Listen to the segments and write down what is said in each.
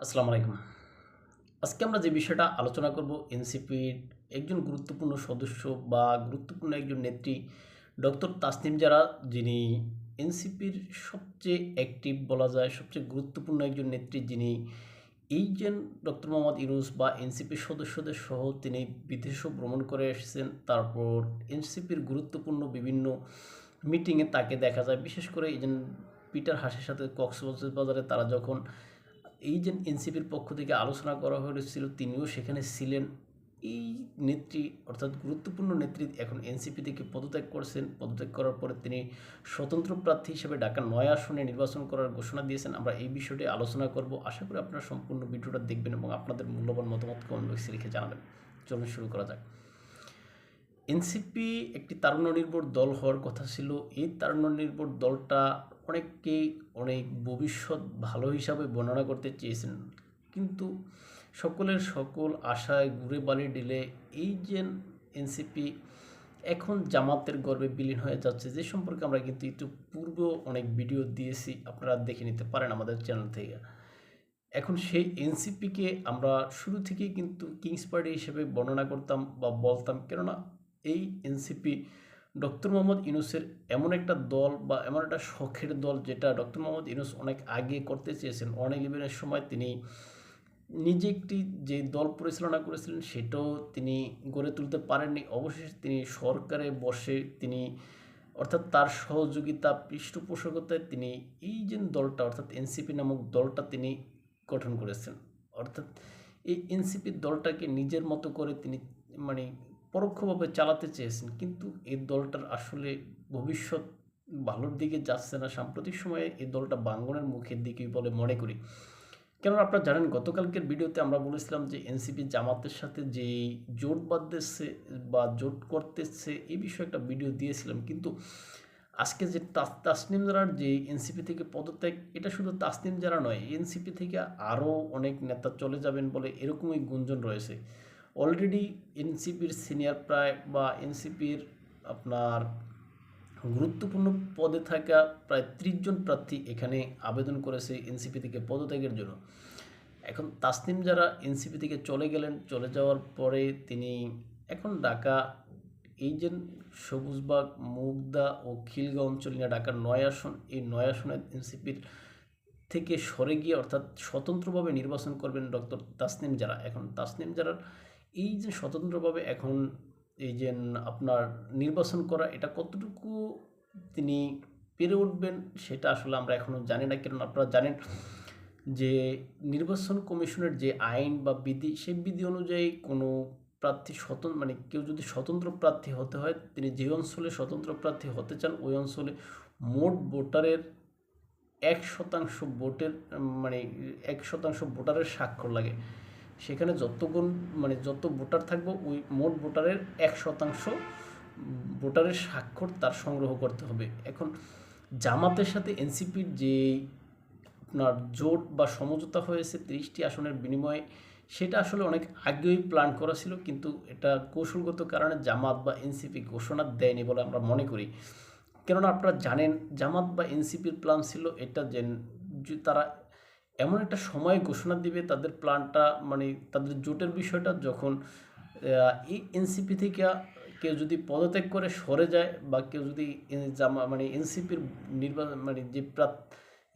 আসসালামু আলাইকুম। আজকে আমরা যে বিষয়টা আলোচনা করব, এনসিপির একজন গুরুত্বপূর্ণ সদস্য বা গুরুত্বপূর্ণ একজন নেত্রী, ডক্টর তাসনিম যারা যিনি এনসিপির সবচেয়ে অ্যাক্টিভ বলা যায়, সবচেয়ে গুরুত্বপূর্ণ একজন নেত্রী, যিনি এই যে ডক্টর মোহাম্মদ ইউনুস বা এনসিপির সদস্যদের সহ তিনি বিদেশও ভ্রমণ করে এসেছেন, তারপর এনসিপির গুরুত্বপূর্ণ বিভিন্ন মিটিংয়ে তাকে দেখা যায়। বিশেষ করে এই পিটার হাসের সাথে কক্সবাজারে, তারা যখন এই যে এনসিপির পক্ষ থেকে আলোচনা করা হয়েছিল, তিনিও সেখানে ছিলেন। এই নেত্রী, অর্থাৎ গুরুত্বপূর্ণ নেত্রী এখন এনসিপি থেকে পদত্যাগ করছেন। পদত্যাগ করার পরে তিনি স্বতন্ত্র প্রার্থী হিসেবে ঢাকা নয় আসনে নির্বাচন করার ঘোষণা দিয়েছেন। আমরা এই বিষয়টি আলোচনা করব। আশা করি আপনারা সম্পূর্ণ ভিডিওটা দেখবেন এবং আপনাদের মূল্যবান মতামত কমেন্ট বক্সে লিখে জানাবেন। চলুন শুরু করা যাক। এনসিপি একটি তারুণ্য নির্ভর দল হওয়ার কথা ছিল। এই তারুণ্য নির্ভর দলটা অনেককেই অনেক ভবিষ্যৎ ভালো হিসাবে বর্ণনা করতে চেয়েছেন। কিন্তু সকলের সকল আশায় ঘুরে বালি দিলে এই যে এনসিপি এখন জামাতের গর্বে বিলীন হয়ে যাচ্ছে, যে সম্পর্কে আমরা কিন্তু একটু পূর্ব অনেক ভিডিও দিয়েছি, আপনারা দেখে নিতে পারেন আমাদের চ্যানেল থেকে। এখন সেই এনসিপিকে আমরা শুরু থেকেই কিন্তু কিংস পার্টি হিসেবে বর্ণনা করতাম বা বলতাম, কেননা এই এনসিপি ডক্টর মোহাম্মদ ইউনুসের এমন একটা দল বা এমন একটা শখের দল যেটা ডক্টর মোহাম্মদ ইউনুস অনেক আগে করতে চেয়েছেন। ওয়ান ইলেভেনের সময় তিনি নিজে একটি যে দল পরিচালনা করেছিলেন সেটাও তিনি গড়ে তুলতে পারেননি। অবশেষে তিনি সরকারে বসে তিনি অর্থাৎ তার সহযোগিতা পৃষ্ঠপোষকতায় তিনি এই যে দলটা অর্থাৎ এনসিপি নামক দলটা তিনি গঠন করেছেন। অর্থাৎ এই এনসিপির দলটাকে নিজের মতো করে তিনি মানে পরোক্ষভাবে চালাতে চেয়েছেন, কিন্তু এই দলটার আসলে ভবিষ্যৎ ভালোর দিকে যাচ্ছে না। সাম্প্রতিক সময়ে এই দলটা বাঙ্গনের মুখের দিকে বলে মনে করি। কেননা আপনারা জানেন, গতকালকের ভিডিওতে আমরা বলেছিলাম যে এনসিপি জামাতের সাথে যে জোট বাঁধতেছে বা জোট করতেছে, এই বিষয়ে একটা ভিডিও দিয়েছিলাম। কিন্তু আজকে যে তাসনিম জারার যে এনসিপি থেকে পদত্যাগ, এটা শুধু তাসনিম যারা নয়, এনসিপি থেকে আরও অনেক নেতা চলে যাবেন বলে এরকমই গুঞ্জন রয়েছে। অলরেডি এনসিপির সিনিয়র প্রায় বা এনসিপির আপনার গুরুত্বপূর্ণ পদে থাকা প্রায় ত্রিশ জন প্রার্থী এখানে আবেদন করেছে এনসিপি থেকে পদত্যাগের জন্য। এখন তাসনিম যারা এনসিপি থেকে চলে গেলেন, চলে যাওয়ার পরে তিনি এখন ঢাকা, এই যে সবুজবাগ, মুগদা ও খিলগাঁও অঞ্চল নিয়ে ঢাকার নয় আসন, এই নয় আসনে এনসিপির থেকে সরে গিয়ে অর্থাৎ স্বতন্ত্রভাবে নির্বাচন করবেন ডক্টর তাসনিম যারা। এখন তাসনিম যারার এই যে স্বতন্ত্রভাবে এখন এই যে আপনার নির্বাচন করা, এটা কতটুকু তিনি পেরে উঠবেন সেটা আসলে আমরা এখনও জানি না। কারণ আপনারা জানেন যে নির্বাচন কমিশনের যে আইন বা বিধি সেই বিধি অনুযায়ী কোনো প্রার্থী স্বতন্ত্র মানে কেউ যদি স্বতন্ত্র প্রার্থী হতে হয়, তিনি যে অঞ্চলে স্বতন্ত্র প্রার্থী হতে চান, ওই অঞ্চলে মোট ভোটারের এক শতাংশ ভোটের মানে এক শতাংশ ভোটারের স্বাক্ষর লাগে। সেখানে যতগুণ মানে যত ভোটার থাকবে, ওই মোট ভোটারের এক শতাংশ ভোটারের স্বাক্ষর তার সংগ্রহ করতে হবে। এখন জামাতের সাথে এনসিপির যে আপনার জোট বা সমঝোতা হয়েছে, তিরিশটি আসনের বিনিময়ে, সেটা আসলে অনেক আগেই প্ল্যান করা ছিল, কিন্তু এটা কৌশলগত কারণে জামাত বা এনসিপি ঘোষণা দেয়নি বলে আমরা মনে করি। কেননা আপনারা জানেন, জামাত বা এনসিপির প্ল্যান ছিল এটা যে তারা এমন একটা সময় ঘোষণা দিবে তাদের প্ল্যানটা মানে তাদের জোটের বিষয়টা যখন এই এনসিপি থেকে কেউ যদি পদত্যাগ করে সরে যায় বা কেউ যদি জামা মানে এনসিপির নির্বাচন মানে যে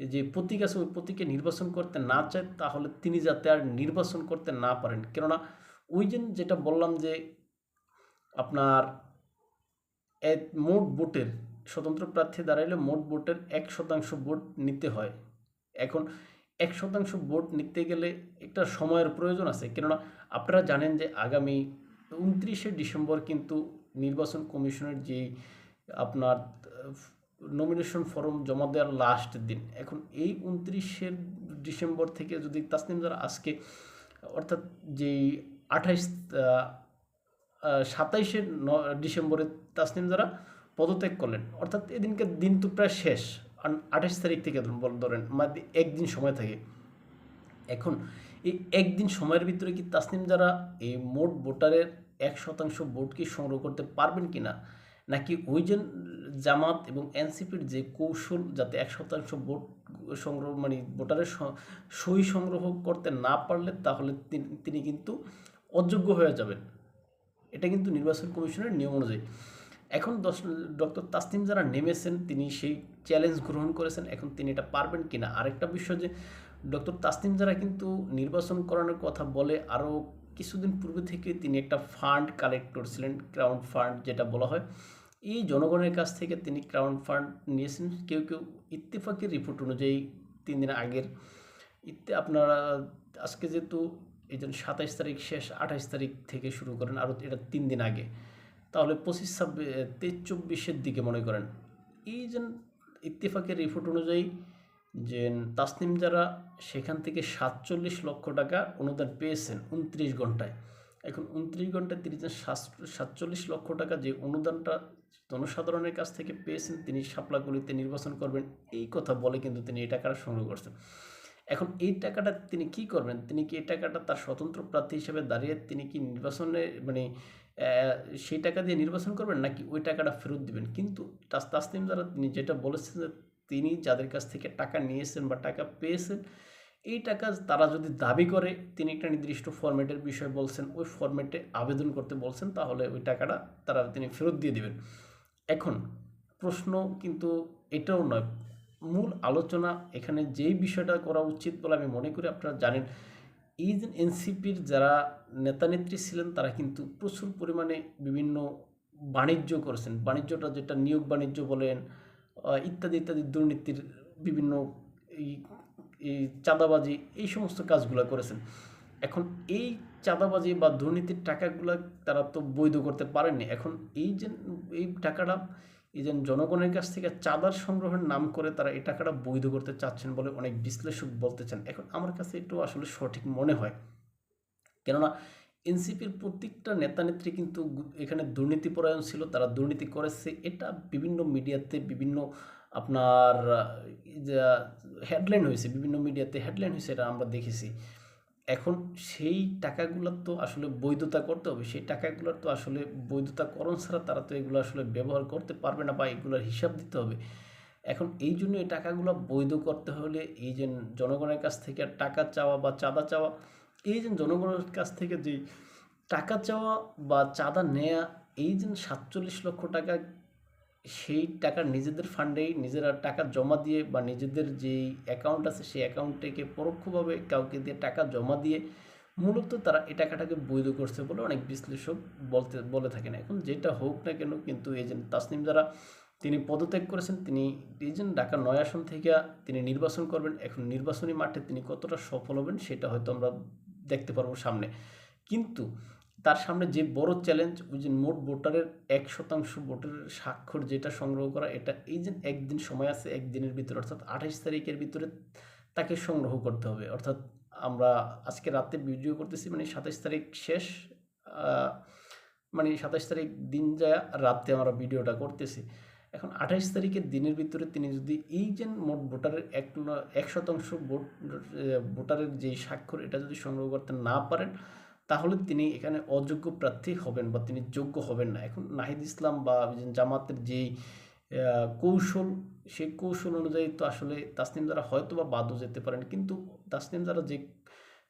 যে প্রতীক আছে ওই প্রতীকে নির্বাচন করতে না চায়, তাহলে তিনি যাতে আর নির্বাচন করতে না পারেন। কেননা ওই যে যেটা বললাম যে আপনার মোট ভোটের, স্বতন্ত্র প্রার্থী দাঁড়াইলে মোট ভোটের এক শতাংশ ভোট নিতে হয়। এখন এক শতাংশ ভোট নিতে গেলে একটা সময়ের প্রয়োজন আছে। কেননা আপনারা জানেন যে আগামী উনত্রিশে ডিসেম্বর কিন্তু নির্বাচন কমিশনের যে আপনার নমিনেশন ফর্ম জমা দেওয়ার লাস্ট দিন। এখন এই উনত্রিশের ডিসেম্বর থেকে যদি তাসনিম যারা আজকে অর্থাৎ যেই আঠাইশ সাতাইশে ডিসেম্বরে তাসনিম যারা পদত্যাগ করলেন, অর্থাৎ এদিনকে দিন তো প্রায় শেষ। আঠাশ তারিখ থেকে ধরুন ধরেন মানে একদিন সময় থাকে। এখন এই একদিন সময়ের ভিতরে কি তাসনিম যারা এই মোট ভোটারের এক শতাংশ ভোট কি সংগ্রহ করতে পারবেন কি না? নাকি ওই যে জামাত এবং এনসিপির যে কৌশল যাতে এক শতাংশ ভোট সংগ্রহ মানে ভোটারের সই সংগ্রহ করতে না পারলে তাহলে তিনি কিন্তু অযোগ্য হয়ে যাবেন। এটা কিন্তু নির্বাচন কমিশনের নিয়ম অনুযায়ী। এখন ডক্টর তাসনিম যারা নেমেছেন, তিনি সেই চ্যালেঞ্জ গ্রহণ করেছেন, এখন তিনি এটা পারবেন কি না আরেকটা বিষয় যে, ডক্টর তাসনিম যারা কিন্তু নির্বাচন করানোর কথা বলে আরও কিছুদিন পূর্বে থেকে তিনি একটা ফান্ড কালেক্ট করছিলেন ক্রাউন ফান্ড যেটা বলা হয়। এই জনগণের কাছ থেকে তিনি ক্রাউন ফান্ড নিয়েছেন। কেউ কেউ ইত্তেফাকের রিপোর্ট অনুযায়ী তিন দিন আগের ইত্তে আপনারা আজকে যেহেতু এই যে সাতাইশ তারিখ শেষ, আঠাইশ তারিখ থেকে শুরু করেন আরও এটা তিন দিন আগে। তাহলে পঁচিশ ছাব্বিশ তেইশ চব্বিশের দিকে মনে করেন। এই যে ইত্তেফাকের রিপোর্ট অনুযায়ী যে তাসনিম যারা সেখান থেকে সাতচল্লিশ লক্ষ টাকা অনুদান পেয়েছেন উনত্রিশ ঘন্টায়। এখন উনত্রিশ ঘন্টায় তিনি যে সাত- সাতচল্লিশ লক্ষ টাকা যে অনুদানটা জনসাধারণের কাছ থেকে পেয়েছেন, তিনি শাপলাগুলিতে নির্বাচন করবেন, এই কথা বলে কিন্তু তিনি এই টাকাটা সংগ্রহ করছেন। এখন এই টাকাটা তিনি কি করবেন? তিনি কি এই টাকাটা তার স্বতন্ত্র প্রার্থী হিসেবে দাঁড়িয়ে তিনি কি নির্বাচনে মানে সেই টাকা দিয়ে নির্বাচন করবেন নাকি ওই টাকাটা ফেরত দিবেন? কিন্তু তাস, তাসনিম দ্বারা তিনি যেটা বলেছেন যে তিনি যাদের কাছ থেকে টাকা নিয়েছেন বা টাকা পেয়েছেন, এই টাকা তারা যদি দাবি করে, তিনি একটা নির্দিষ্ট ফরম্যাটের বিষয় বলছেন, ওই ফরম্যাটে আবেদন করতে বলছেন, তাহলে ওই টাকাটা তারা তিনি ফেরত দিয়ে দেবেন। এখন প্রশ্ন কিন্তু এটাও নয়, মূল আলোচনা এখানে যেই বিষয়টা করা উচিত বলে আমি মনে করি, আপনারা জানেন এই যে এনসিপির যারা নেতানেত্রী ছিলেন, তারা কিন্তু প্রচুর পরিমাণে বিভিন্ন বাণিজ্য করেছেন। বাণিজ্যটা যেটা নিয়োগ বাণিজ্য বলেন ইত্যাদি ইত্যাদি দুর্নীতির বিভিন্ন এই চাঁদাবাজি, এই সমস্ত কাজগুলো করেছেন। এখন এই চাঁদাবাজি বা দুর্নীতির টাকাগুলো তারা তো বৈধ করতে পারেননি। এখন এই যে, এই টাকাটা এই যে জনগণের কাছ থেকে চাঁদার সংগ্রহের নাম করে তারা এই টাকাটা বৈধ করতে চাচ্ছেন বলে অনেক বিশ্লেষক বলতেছেন এখন আমার কাছে একটু আসলে সঠিক মনে হয়। কেননা এনসিপির প্রত্যেকটা নেতা নেত্রী কিন্তু এখানে দুর্নীতিপরায়ণ ছিল, তারা দুর্নীতি করেছে। এটা বিভিন্ন মিডিয়াতে বিভিন্ন আপনার হেডলাইন হয়েছে, বিভিন্ন মিডিয়াতে হেডলাইন হয়েছে, এটা আমরা দেখেছি। এখন সেই টাকাগুলোর তো আসলে বৈধতা করতে হবে। সেই টাকাগুলোর তো আসলে বৈধতাকরণ ছাড়া তারা তো এগুলো আসলে ব্যবহার করতে পারবে না বা এগুলোর হিসাব দিতে হবে। এখন এই জন্য এই টাকাগুলো বৈধ করতে হলে এই যে জনগণের কাছ থেকে টাকা চাওয়া বা চাঁদা চাওয়া, এই যে জনগণের কাছ থেকে যে টাকা চাওয়া বা চাঁদা নেয়া, এই যে সাতচল্লিশ লক্ষ টাকা সেই টাকা নিজেদের ফান্ডেই নিজেরা টাকা জমা দিয়ে বা নিজেদের যেই অ্যাকাউন্ট আছে সেই অ্যাকাউন্ট থেকে পরোক্ষভাবে কাউকে দিয়ে টাকা জমা দিয়ে মূলত তারা এই টাকাটাকে বৈধ করছে বলে অনেক বিশ্লেষক বলতে, বলে থাকেন। এখন যেটা হোক না কেন কিন্তু এজেন্ট তাসনিম যারা, তিনি পদত্যাগ করেছেন, তিনি এজেন্ট ঢাকা নয় আসন থেকে তিনি নির্বাচন করবেন, এখন নির্বাচনী মাঠে তিনি কতটা সফল হবেন সেটা হয়তো আমরা দেখতে পারব সামনে। কিন্তু তার সামনে যে বড় চ্যালেঞ্জ ওই যে মোট ভোটারের এক শতাংশ ভোটারের স্বাক্ষর যেটা সংগ্রহ করা, এটা এই যে একদিন সময় আছে, একদিনের ভিতরে, অর্থাৎ আঠাইশ তারিখের ভিতরে তাকে সংগ্রহ করতে হবে। অর্থাৎ আমরা আজকে রাতে ভিডিও করতেছি মানে সাতাইশ তারিখ শেষ মানে সাতাইশ তারিখ দিন যা রাতে আমরা ভিডিওটা করতেছি। এখন আঠাইশ তারিখের দিনের ভিতরে তিনি যদি এই যে মোট ভোটারের এক এক শতাংশ ভোট ভোটারের যেই স্বাক্ষর, এটা যদি সংগ্রহ করতে না পারেন তাহলে তিনি এখানে অযোগ্য প্রার্থী হবেন বা তিনি যোগ্য হবেন না। এখন নাহিদ ইসলাম বা জামাতের যেই কৌশল, সেই কৌশল অনুযায়ী তো আসলে তাসনিম দ্বারা হয়তো বা বাদও যেতে পারেন। কিন্তু তাসনিম দ্বারা যে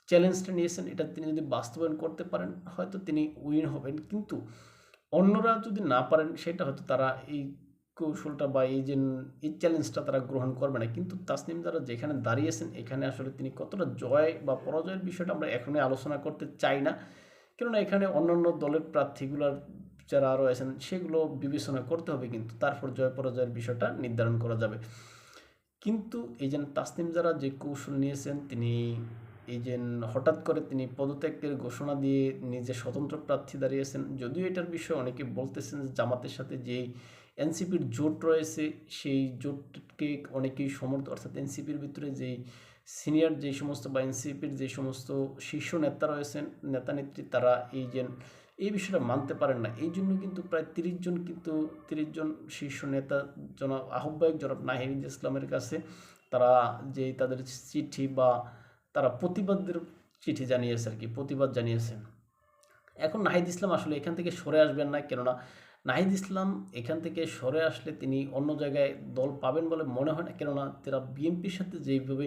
চ্যালেঞ্জটা নিয়েছেন, এটা তিনি যদি বাস্তবায়ন করতে পারেন, হয়তো তিনি উইন হবেন। কিন্তু অন্যরা যদি না পারেন, সেটা হয়তো তারা এই কৌশলটা বা এই যে এই চ্যালেঞ্জটা তারা গ্রহণ করবে না। কিন্তু তাসনিম দ্বারা যেখানে দাঁড়িয়েছেন, এখানে আসলে তিনি কতটা জয় বা পরাজয়ের বিষয়টা আমরা এখনই আলোচনা করতে চাই না। কেননা এখানে অন্যান্য দলের প্রার্থীগুলোর যারা আরও আছেন, সেগুলো বিবেচনা করতে হবে কিন্তু তারপর জয় পরাজয়ের বিষয়টা নির্ধারণ করা যাবে। কিন্তু এই যে তাসনিম যারা যে কৌশল নিয়েছেন, তিনি এই যে হঠাৎ করে তিনি পদত্যাগের ঘোষণা দিয়ে নিজে স্বতন্ত্র প্রার্থী দাঁড়িয়েছেন, যদিও এটার বিষয়ে অনেকে বলতেছেন যে জামাতের সাথে যেই এনসিপির জোট রয়েছে, সেই জোটকে অনেকেই সমর্থ, অর্থাৎ এনসিপির ভিতরে যেই সিনিয়র যেই সমস্ত বা এনসিপির যে সমস্ত শীর্ষ নেতা রয়েছেন, নেতা নেত্রী, তারা এই যে এই বিষয়টা মানতে পারেন না। এই জন্য কিন্তু প্রায় তিরিশ জন কিন্তু, তিরিশ জন শীর্ষ নেতা জনাব, আহ্বায়ক জনাব নাহিদ ইসলামের কাছে তারা যে তাদের চিঠি বা তারা প্রতিবাদের চিঠি জানিয়েছে আর কি, প্রতিবাদ জানিয়েছেন এখন নাহিদ ইসলাম আসলে এখান থেকে সরে আসবেন না, কেননা নাহিদ ইসলাম এখান থেকে সরে আসলে তিনি অন্য জায়গায় দল পাবেন বলে মনে হয় না, কেননা তারা বিএনপির সাথে যেইভাবে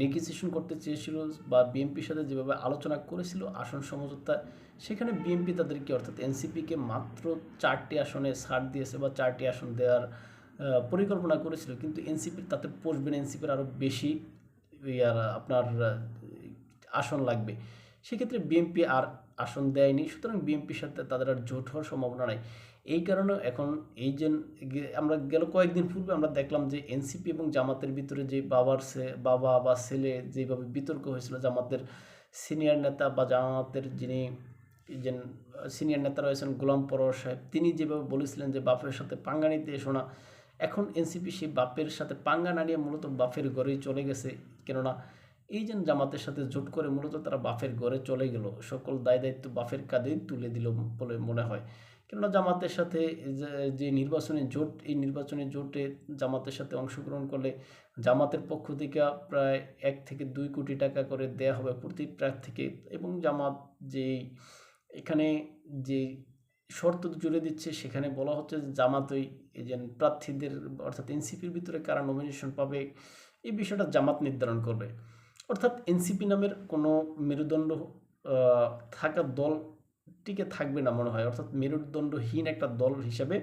নেগোসিয়েশন করতে চেয়েছিল বা বিএনপির সাথে যেভাবে আলোচনা করেছিল আসন সমঝোতা, সেখানে বিএনপি তাদেরকে অর্থাৎ এনসিপিকে মাত্র চারটি আসনে ছাড় দিয়েছে বা চারটি আসন দেওয়ার পরিকল্পনা করেছিল। কিন্তু এনসিপির তাতে পৌঁছবে না এনসিপির আরও বেশি ইয়ার, আপনার আসন লাগবে। সেক্ষেত্রে বিএনপি আর আসন দেয়নি। সুতরাং বিএনপির সাথে তাদের আর জোট হওয়ার সম্ভাবনা নাই। এই কারণে এখন এই যে আমরা গেল কয়েকদিন পূর্বে আমরা দেখলাম যে এনসিপি এবং জামাতের ভিতরে যে বাবার সে, বাবা বা ছেলে যেভাবে বিতর্ক হয়েছিল, জামাতের সিনিয়র নেতা বা জামাতের যিনি যে সিনিয়র নেতা রয়েছেন গোলাম পরোয়ার সাহেব, তিনি যেভাবে বলেছিলেন যে বাপের সাথে পাঙ্গা নিতে এসো না। এখন এনসিপি সেই বাপের সাথে পাঙ্গা নাড়িয়ে মূলত বাপের ঘরেই চলে গেছে। কেননা এই যে জামাতের সাথে জোট করে মূলত তারা বাফের ঘরে চলে গেল, সকল দায় দায়িত্ব বাফের কাঁধেই তুলে দিল বলে মনে হয়। কেননা জামাতের সাথে যে নির্বাচনী জোট, এই নির্বাচনী জোটে জামাতের সাথে অংশগ্রহণ করলে জামাতের পক্ষ থেকে প্রায় এক থেকে দুই কোটি টাকা করে দেয়া হবে প্রতি প্রার্থীকে। এবং জামাত যে এখানে যে শর্ত জুড়ে দিচ্ছে। সেখানে বলা হচ্ছে যে জামাতই এই যে প্রার্থীদের অর্থাৎ এনসিপির ভিতরে কারা নমিনেশন পাবে এই বিষয়টা জামাত নির্ধারণ করবে। অর্থাৎ এনসিপি নামের কোনো মেরুদণ্ড থাকা দল টিকে থাকবে না মনে হয়। অর্থাৎ মেরুদণ্ডহীন একটা দল হিসাবে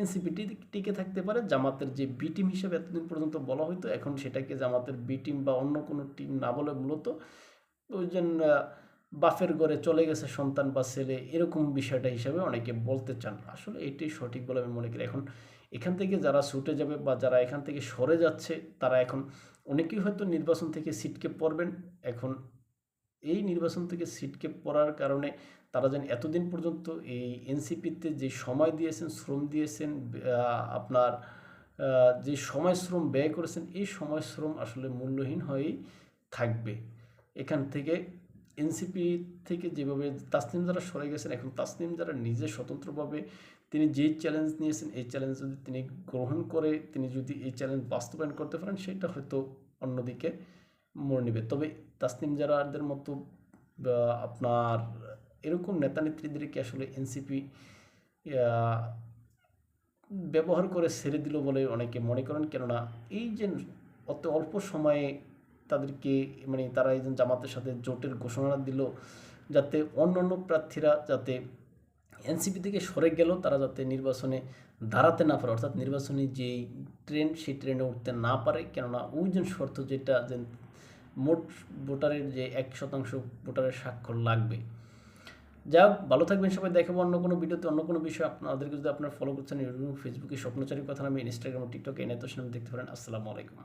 এনসিপি টিকে থাকতে পারে। জামাতের যে বি টিম হিসেবে এতদিন পর্যন্ত বলা হতো এখন সেটাকে জামাতের বি টিম বা অন্য কোনো টিম না বলে মূলত ওই যে আহ, বাফের ঘরে চলে গেছে সন্তান বা ছেলে, এরকম বিষয়টা হিসাবে অনেকে বলতে চান। আসলে এটাই সঠিক বলে আমি মনে করি। এখন এখান থেকে যারা ছুটে যাবে বা যারা এখান থেকে সরে যাচ্ছে, তারা এখন অনেকেই হয়তো নির্বাচন থেকে সিটকে পড়বেন। এখন এই নির্বাচন থেকে সিটকে পড়ার কারণে তারা যেন এতদিন পর্যন্ত এই এনসিপিতে যে সময় দিয়েছেন, শ্রম দিয়েছেন আপনার যে সময় শ্রম ব্যয় করেছেন, এই সময় শ্রম আসলে মূল্যহীন হয়েই থাকবে। এখান থেকে এনসিপি থেকে যেভাবে তাসনিম যারা সরে গেছেন, এখন তাসনিম যারা নিজে স্বতন্ত্রভাবে তিনি যেই চ্যালেঞ্জ নিয়েছেন, এই চ্যালেঞ্জ যদি তিনি গ্রহণ করে, তিনি যদি এই চ্যালেঞ্জ বাস্তবায়ন করতে পারেন, সেটা হয়তো অন্যদিকে মোড় নেবে। তবে তাসনিম জারাদের মতো আপনার এরকম নেতা নেত্রীদেরকে আসলে এনসিপি ব্যবহার করে ছেড়ে দিল বলে অনেকে মনে করেন। কেননা এই যে অত অল্প সময়ে তাদেরকে মানে তারা যে জামাতের সাথে জোটের ঘোষণা দিল, যাতে অন্য অন্য প্রার্থীরা যাতে এনসিপি থেকে সরে গেল, তারা যাতে নির্বাচনে দাঁড়াতে না পারে। অর্থাৎ নির্বাচনী যেই ট্রেন, সেই ট্রেনে উঠতে না পারে। কেননা ওই যে শর্ত যেটা যে মোট ভোটারের যে এক শতাংশ ভোটারের স্বাক্ষর লাগবে। যা ভালো থাকবেন সবাই। দেখাবো অন্য কোনো ভিডিওতে অন্য কোনো বিষয়। আপনাদেরকে যদি আপনারা ফলো করছেন ফেসবুকে স্বপ্নচারীর কথা আমি ইনস্টাগ্রাম টিকটকে এনে তো দেখতে পারেন। আসসালামু আলাইকুম।